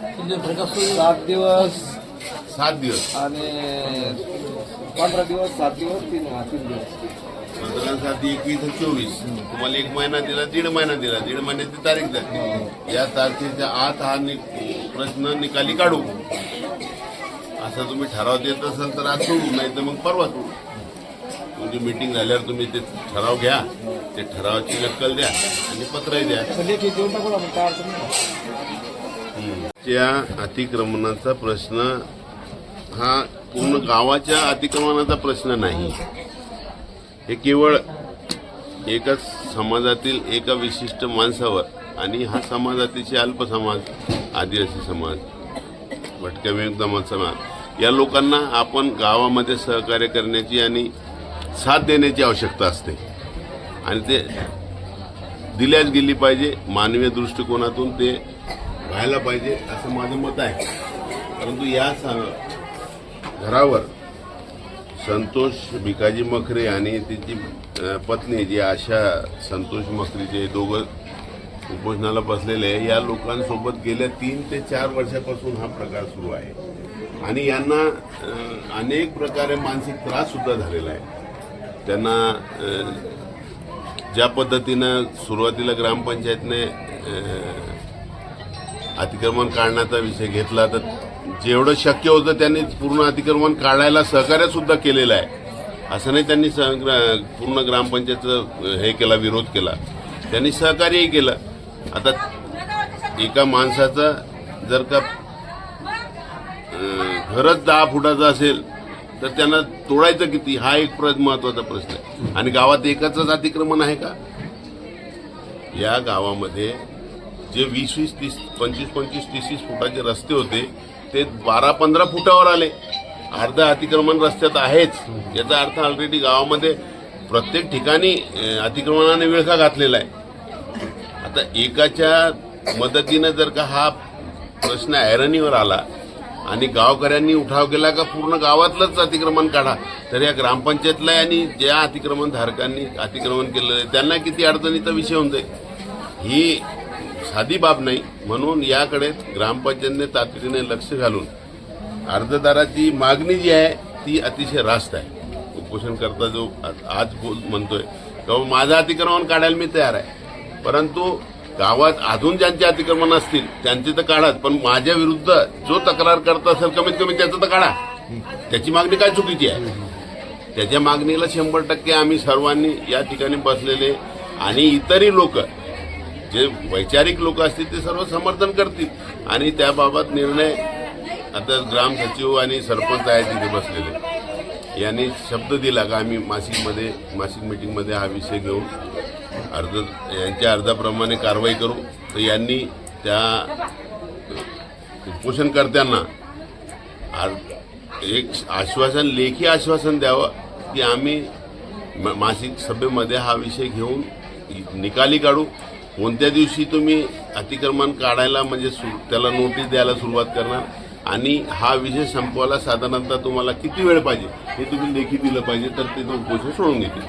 सात दिवस. सात दिवस. आणि पंधरा दिवस सात दिवस तीन हा, तीन दिवस. पंधरा सात एकवीस आणि चोवीस. तुम्हाला एक महिना दिला दीड महिना दिला. दीड महिन्याची तारीख जाते या तारखेच्या आत हा नि- प्रश्न निकाली काढू. असं तुम्ही ठराव देत असाल तर आज सोडू नाही तर मग परवा सोडू तुमची मीटिंग झाल्यावर तुम्ही ते ठराव घ्या. ते ठरावाची नक्कल द्या आणि पत्रही द्या. असं लेखी देऊन टाकू आपण काय अडचण नाही. त्या अतिक्रमणाचा प्रश्न हा पूर्ण गावाच्या अतिक्रमणाचा प्रश्न नाही. हे केवळ एकाच समाजातील एका विशिष्ट माणसावर आणि हा समाजातील अल्प समाज आदिवासी समाज भटक्या विमुक्त समाज या लोकांना आपण गावामध्ये सहकार्य करण्याची आणि साथ देण्याची आवश्यकता असते. आणि ते दिल्याच गेली पाहिजे मानवीय दृष्टिकोनातून ते व्हायला पाहिजे असं माझं मत आहे. परंतु या घरावर संतोष भिकाजी मखरे आणि तिची पत्नी जी आशा संतोष मखरे जे दोघं उपोषणाला बसलेले आहे या लोकांसोबत गेल्या तीन ते चार वर्षापासून हा प्रकार सुरू आहे. आणि यांना अनेक प्रकारे मानसिक त्रास सुद्धा झालेला आहे. त्यांना ज्या पद्धतीनं सुरुवातीला ग्रामपंचायतने अतिक्रमण काढण्याचा विषय घेतला तर जेवढं शक्य होतं त्यांनी पूर्ण अतिक्रमण काढायला सहकार्य सुद्धा केलेलं आहे. असं नाही त्यांनी सह- ग्रा- पूर्ण ग्रामपंचायतचं हे केला विरोध केला. त्यांनी सहकार्यही केलं. आता एका माणसाचा जर का घरच दहा फुटाचा असेल तर त्यांना तोडायचं किती? हा एक प्र- महत्त्वाचा प्रश्न आहे. आणि गावात एकाच अतिक्रमण आहे का? या गावामध्ये जे वीस वीस तीस पंचवीस पंचवीस तीस तीस फुटाचे रस्ते होते ते बारा पंधरा फुटावर आले. अर्ध अतिक्रमण रस्त्यात आहेच. याचा अर्थ ऑलरेडी गावामध्ये प्रत्येक ठिकाणी अतिक्रमणाने विळखा घातलेला आहे. आता एकाच्या मदतीनं जर का हा प्रश्न ऐरणीवर आला आणि गावकऱ्यांनी उठाव केला का पूर्ण गावातलंच अतिक्रमण काढा तर या ग्रामपंचायतला आणि ज्या अतिक्रमण धारकांनी अतिक्रमण केलेलं आहे त्यांना किती अडचणीचा विषय होऊन जाईल. ही साधी बाब नाही. म्हणून याकडे ग्रामपंचायतने तातडीने लक्ष घालून अर्जदाराची मागणी जी आहे ती अतिशय रास्त आहे. उपोषण करता जो आज बोल म्हणतोय किंवा माझं अतिक्रमण काढायला मी तयार आहे. परंतु गावात अजून ज्यांचे अतिक्रमण असतील त्यांचे तर काढाच पण माझ्या विरुद्ध जो तक्रार करत असेल कमीत कमी त्याचं तर काढा. त्याची मागणी काय चुकीची आहे? त्याच्या मागणीला शंभर टक्के आम्ही सर्वांनी या ठिकाणी बसलेले आणि इतरही लोक जे वैचारिक लोक असतील ते सर्व समर्थन करतील. आणि त्याबाबत निर्णय आता ग्राम सचिव आणि सरपंच आहे तिथे बसलेले. यांनी शब्द दिला का आम्ही मासिकमध्ये मासिक मिटिंगमध्ये हा विषय घेऊन अर्ज यांच्या अर्जाप्रमाणे कारवाई करू. तर यांनी त्या उपोषणकर्त्यांना एक आश्वासन लेखी आश्वासन द्यावं की आम्ही मासिक सभेमध्ये हा विषय घेऊन निकाली काढू. कोणत्या दिवशी तुम्ही अतिक्रमण काढायला म्हणजे सु- त्याला नोटीस द्यायला सुरुवात करणार? आणि हा विषय संपवायला साधारणतः तुम्हाला किती वेळ पाहिजे? हे तुम्ही लेखी दिलं पाहिजे तर ते तो उपोषण सोडून घेतील